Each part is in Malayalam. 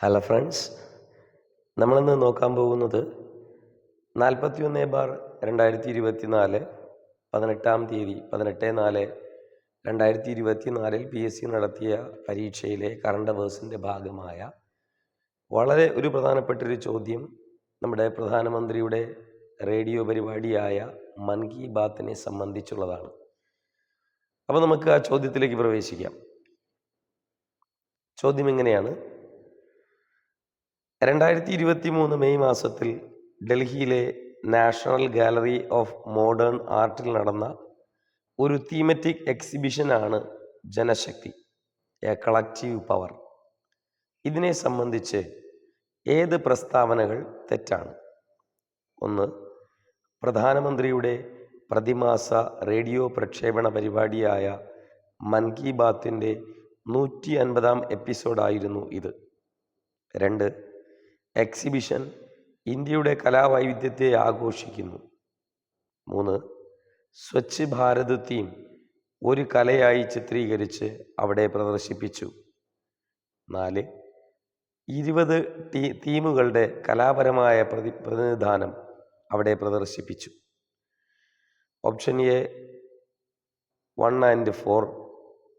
ഹലോ ഫ്രണ്ട്സ് നമ്മളിന്ന് നോക്കാൻ പോകുന്നത് നാൽപ്പത്തി ഒന്ന് ബാർ രണ്ടായിരത്തി ഇരുപത്തി നാല് പതിനെട്ടാം തീയതി പതിനെട്ട് നാല് രണ്ടായിരത്തി ഇരുപത്തി നാലിൽ പി എസ് സി നടത്തിയ പരീക്ഷയിലെ കറണ്ട് അവേഴ്സിന്റെ ഭാഗമായ വളരെ ഒരു പ്രധാനപ്പെട്ടൊരു ചോദ്യം നമ്മുടെ പ്രധാനമന്ത്രിയുടെ റേഡിയോ പരിപാടിയായ മൻ കി ബാത്തിനെ സംബന്ധിച്ചുള്ളതാണ്. അപ്പോൾ നമുക്ക് ആ ചോദ്യത്തിലേക്ക് പ്രവേശിക്കാം. ചോദ്യം എങ്ങനെയാണ് രണ്ടായിരത്തി ഇരുപത്തി മൂന്ന് മെയ് മാസത്തിൽ ഡൽഹിയിലെ നാഷണൽ ഗാലറി ഓഫ് മോഡേൺ ആർട്ടിൽ നടന്ന ഒരു തീമറ്റിക് എക്സിബിഷനാണ് ജനശക്തി എ കളക്റ്റീവ് പവർ. ഇതിനെ സംബന്ധിച്ച് ഏത് പ്രസ്താവനകൾ തെറ്റാണ്? ഒന്ന് പ്രധാനമന്ത്രിയുടെ പ്രതിമാസ റേഡിയോ പ്രക്ഷേപണ പരിപാടിയായ മൻ കി ബാത്തിന്റെ നൂറ്റി അൻപതാം എപ്പിസോഡായിരുന്നു ഇത്. രണ്ട് എക്സിബിഷൻ ഇന്ത്യയുടെ കലാവൈവിധ്യത്തെ ആഘോഷിക്കുന്നു. മൂന്ന് സ്വച്ഛ് ഭാരത് തീം ഒരു കലയായി ചിത്രീകരിച്ച് അവിടെ പ്രദർശിപ്പിച്ചു. നാല് ഇരുപത് ടീ തീമുകളുടെ കലാപരമായ പ്രതി പ്രതിനിധാനം അവിടെ പ്രദർശിപ്പിച്ചു. Option A one and four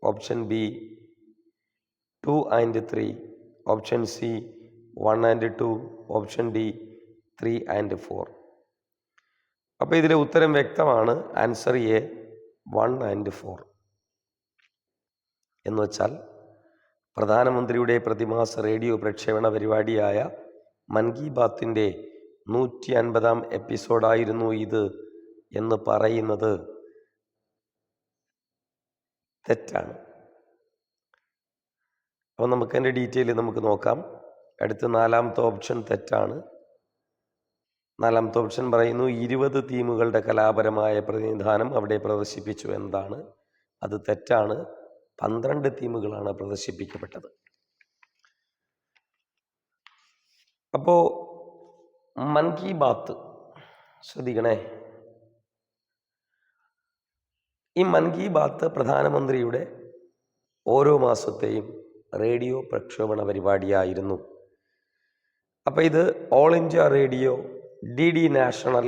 option B two and three option C one and two option D three and four. അപ്പോൾ ഇതിലെ ഉത്തരം വ്യക്തമാണ്. Answer A one and four. എന്ന് വെച്ചാൽ പ്രധാനമന്ത്രിയുടെ പ്രതിമാസ റേഡിയോ പ്രക്ഷേപണ പരിപാടിയായ മൻ കി ബാത്തിന്റെ നൂറ്റി അൻപതാം എപ്പിസോഡായിരുന്നു ഇത് എന്ന് പറയുന്നത് തെറ്റാണ്. അപ്പോൾ നമുക്ക് അതിന്റെ ഡീറ്റെയിൽ നമുക്ക് നോക്കാം. അടുത്ത നാലാമത്തെ ഓപ്ഷൻ തെറ്റാണ്. നാലാമത്തെ ഓപ്ഷൻ പറയുന്നു ഇരുപത് തീമുകളുടെ കലാപരമായ പ്രതിനിധാനം അവിടെ പ്രദർശിപ്പിച്ചു എന്നതാണ്. അത് തെറ്റാണ്. പന്ത്രണ്ട് തീമുകളാണ് പ്രദർശിപ്പിക്കപ്പെട്ടത്. അപ്പോൾ മൻ കി ബാത്ത് ശ്രദ്ധിക്കണേ. ഈ മൻ കി ബാത്ത് പ്രധാനമന്ത്രിയുടെ ഓരോ മാസത്തെയും റേഡിയോ പ്രക്ഷേപണ പരിപാടിയായിരുന്നു. അപ്പോൾ ഇത് All India Radio D D National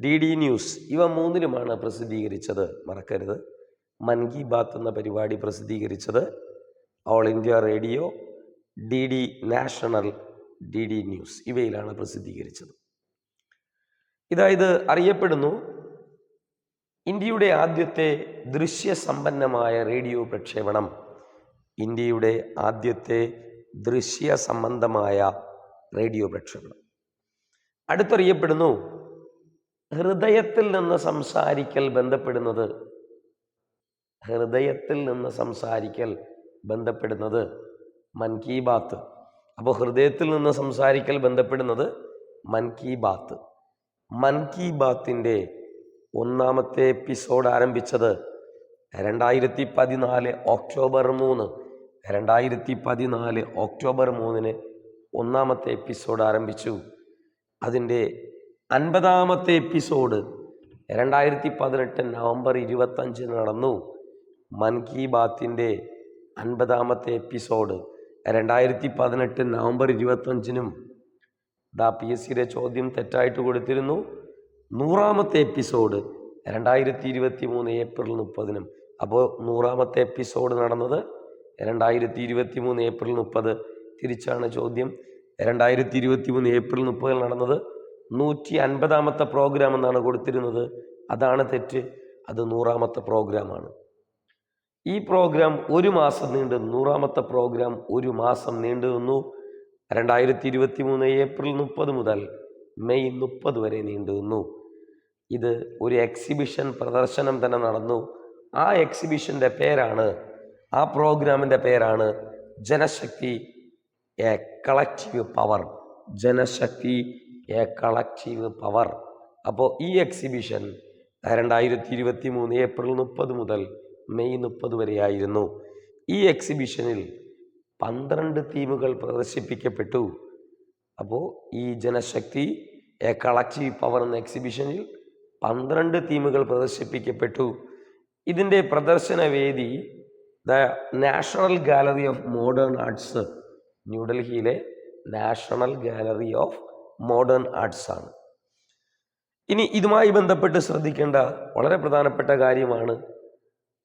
D D News ഇവ മൂന്നിലുമാണ് പ്രസിദ്ധീകരിച്ചത്. മറക്കരുത്. മൻ കി ബാത്ത് എന്ന പരിപാടി പ്രസിദ്ധീകരിച്ചത് All India Radio D D National D D News ഇവയിലാണ് പ്രസിദ്ധീകരിച്ചത്. ഇതായത് അറിയപ്പെടുന്നു ഇന്ത്യയുടെ ആദ്യത്തെ ദൃശ്യസമ്പന്നമായ റേഡിയോ പ്രക്ഷേപണം ഇന്ത്യയുടെ ആദ്യത്തെ ദൃശ്യ സംബന്ധമായ റേഡിയോ പ്രക്ഷേപണം. അടുത്തറിയപ്പെടുന്നു ഹൃദയത്തിൽ നിന്ന് സംസാരിക്കൽ ബന്ധപ്പെടുന്നത് ഹൃദയത്തിൽ നിന്ന് സംസാരിക്കൽ ബന്ധപ്പെടുന്നത് മൻ കി ബാത്ത്. അപ്പോൾ ഹൃദയത്തിൽ നിന്ന് സംസാരിക്കൽ ബന്ധപ്പെടുന്നത് മൻ കി ബാത്ത്. മൻ കി ബാത്തിന്റെ ഒന്നാമത്തെ എപ്പിസോഡ് ആരംഭിച്ചത് രണ്ടായിരത്തി പതിനാല് ഒക്ടോബർ മൂന്ന്. രണ്ടായിരത്തി പതിനാല് ഒക്ടോബർ മൂന്നിന് ഒന്നാമത്തെ എപ്പിസോഡ് ആരംഭിച്ചു. അതിന്റെ അൻപതാമത്തെ എപ്പിസോഡ് രണ്ടായിരത്തി പതിനെട്ട് നവംബർ ഇരുപത്തഞ്ചിന് നടന്നു. മൻ കി ബാത്തിന്റെ അൻപതാമത്തെ എപ്പിസോഡ് രണ്ടായിരത്തി പതിനെട്ട് നവംബർ ഇരുപത്തഞ്ചിനും ദാ പി എസ് സിയുടെ ചോദ്യം തെറ്റായിട്ട് കൊടുത്തിരുന്നു. നൂറാമത്തെ എപ്പിസോഡ് രണ്ടായിരത്തി ഇരുപത്തി മൂന്ന് ഏപ്രിൽ മുപ്പതിനും. അപ്പോൾ നൂറാമത്തെ എപ്പിസോഡ് നടന്നത് രണ്ടായിരത്തി ഇരുപത്തി മൂന്ന് ഏപ്രിൽ മുപ്പത് തിരിച്ചാണ് ചോദ്യം. രണ്ടായിരത്തി ഇരുപത്തി മൂന്ന് ഏപ്രിൽ മുപ്പതിൽ നടന്നത് നൂറ്റി അൻപതാമത്തെ പ്രോഗ്രാം എന്നാണ് കൊടുത്തിരുന്നത്. അതാണ് തെറ്റ്. അത് നൂറാമത്തെ പ്രോഗ്രാമാണ് ഈ പ്രോഗ്രാം ഒരു മാസം നീണ്ടു നൂറാമത്തെ പ്രോഗ്രാം ഒരു മാസം നീണ്ടു നിന്നു. രണ്ടായിരത്തി ഇരുപത്തി മൂന്ന് ഏപ്രിൽ മുപ്പത് മുതൽ മെയ് മുപ്പത് വരെ നീണ്ടു നിന്നു. ഇത് ഒരു എക്സിബിഷൻ പ്രദർശനം തന്നെ നടന്നു. ആ എക്സിബിഷന്റെ പേരാണ് ആ പ്രോഗ്രാമിന്റെ പേരാണ് Janashakti a collective power Janashakti a collective power അപ്പോൾ ഈ എക്സിബിഷൻ രണ്ടായിരത്തി ഇരുപത്തി മൂന്ന് ഏപ്രിൽ മുപ്പത് മുതൽ മെയ് മുപ്പത് വരെയായിരുന്നു. ഈ എക്സിബിഷനിൽ പന്ത്രണ്ട് തീമുകൾ പ്രദർശിപ്പിക്കപ്പെട്ടു. അപ്പോൾ ഈ ജനശക്തി എ കളക്റ്റീവ് പവർ എന്ന എക്സിബിഷനിൽ പന്ത്രണ്ട് തീമുകൾ പ്രദർശിപ്പിക്കപ്പെട്ടു. ഇതിന്റെ പ്രദർശന വേദി the National Gallery of Modern Arts ന്യൂഡൽഹിയിലെ National Gallery of Modern Arts ആണ്. ഇനി ഇതുമായി ബന്ധപ്പെട്ട് ശ്രദ്ധിക്കേണ്ട വളരെ പ്രധാനപ്പെട്ട കാര്യമാണ്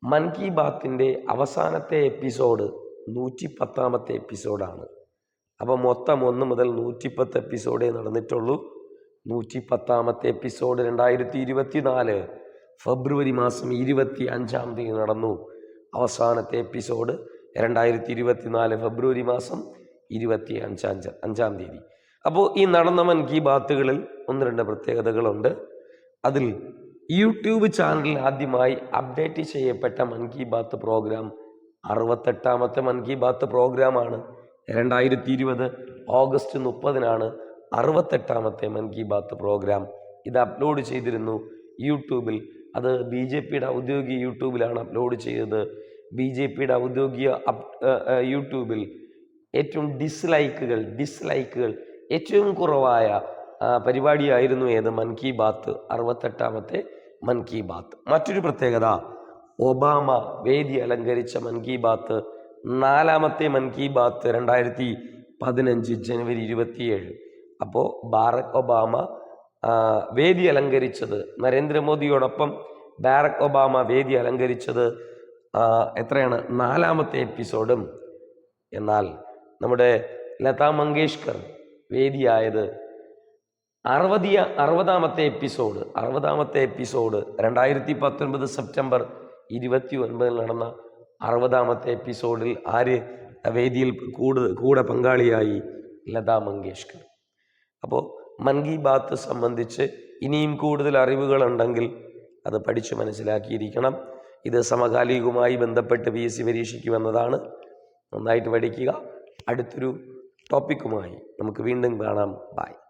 മൻ കി ബാത്തിന്റെ അവസാനത്തെ എപ്പിസോഡ് നൂറ്റി പത്താമത്തെ എപ്പിസോഡാണ്. അപ്പോൾ മൊത്തം ഒന്ന് മുതൽ നൂറ്റിപ്പത്ത് എപ്പിസോഡേ നടന്നിട്ടുള്ളൂ. നൂറ്റി പത്താമത്തെ എപ്പിസോഡ് രണ്ടായിരത്തി ഇരുപത്തി നാല് ഫെബ്രുവരി മാസം ഇരുപത്തി അഞ്ചാം തീയതി നടന്നു. അവസാനത്തെ എപ്പിസോഡ് രണ്ടായിരത്തി ഇരുപത്തി നാല് ഫെബ്രുവരി മാസം ഇരുപത്തി അഞ്ചാം അഞ്ചാം തീയതി. അപ്പോൾ ഈ നടന്ന മൻ കി ബാത്തുകളിൽ ഒന്ന് രണ്ട് പ്രത്യേകതകളുണ്ട്. അതിൽ യൂട്യൂബ് ചാനലിൽ ആദ്യമായി അപ്ഡേറ്റ് ചെയ്യപ്പെട്ട മൻ കി ബാത്ത് പ്രോഗ്രാം അറുപത്തെട്ടാമത്തെ മൻ കി ബാത്ത് പ്രോഗ്രാമാണ്. രണ്ടായിരത്തി ഇരുപത് ഓഗസ്റ്റ് മുപ്പതിനാണ് അറുപത്തെട്ടാമത്തെ മൻ കി ബാത്ത് പ്രോഗ്രാം. ഇത് അപ്ലോഡ് ചെയ്തിരുന്നു യൂട്യൂബിൽ. അത് ബി ജെ പിയുടെ ഔദ്യോഗിക യൂട്യൂബിലാണ് അപ്ലോഡ് ചെയ്തത്. ബി ജെ പിയുടെ ഔദ്യോഗിക യൂട്യൂബിൽ ഏറ്റവും ഡിസ്ലൈക്കുകൾ ഡിസ്ലൈക്കുകൾ ഏറ്റവും കുറവായ പരിപാടിയായിരുന്നു ഏത്? മൻ കി ബാത്ത്. അറുപത്തെട്ടാമത്തെ മൻ കി ബാത്ത്. മറ്റൊരു പ്രത്യേകത ഒബാമ വേദി അലങ്കരിച്ച മൻ കി ബാത്ത്. നാലാമത്തെ മൻ കി ബാത്ത് രണ്ടായിരത്തി പതിനഞ്ച് ജനുവരി ഇരുപത്തിയേഴ്. അപ്പോൾ ബാറക് ഒബാമ വേദി അലങ്കരിച്ചത്. നരേന്ദ്രമോദിയോടൊപ്പം ബാറക് ഒബാമ വേദി അലങ്കരിച്ചത് എത്രയാണ്? നാലാമത്തെ എപ്പിസോഡും. എന്നാൽ നമ്മുടെ ലതാ മങ്കേഷ്കർ വേദിയായത് അറുപതിയ അറുപതാമത്തെ എപ്പിസോഡ് അറുപതാമത്തെ എപ്പിസോഡ് രണ്ടായിരത്തി പത്തൊൻപത് സെപ്റ്റംബർ ഇരുപത്തി ഒൻപതിൽ നടന്ന അറുപതാമത്തെ എപ്പിസോഡിൽ ആര് വേദിയിൽ കൂടുതൽ കൂടെ പങ്കാളിയായി? ലതാ മങ്കേഷ്കർ. അപ്പോൾ മൻ കി ബാത്ത് സംബന്ധിച്ച് ഇനിയും കൂടുതൽ അറിവുകളുണ്ടെങ്കിൽ അത് പഠിച്ചു മനസ്സിലാക്കിയിരിക്കണം. ഇത് സമകാലികവുമായി ബന്ധപ്പെട്ട് പി എസ് സി പരീക്ഷയ്ക്ക് വന്നതാണ്. നന്നായിട്ട് പഠിക്കുക. അടുത്തൊരു ടോപ്പിക്കുമായി നമുക്ക് വീണ്ടും കാണാം. ബായ്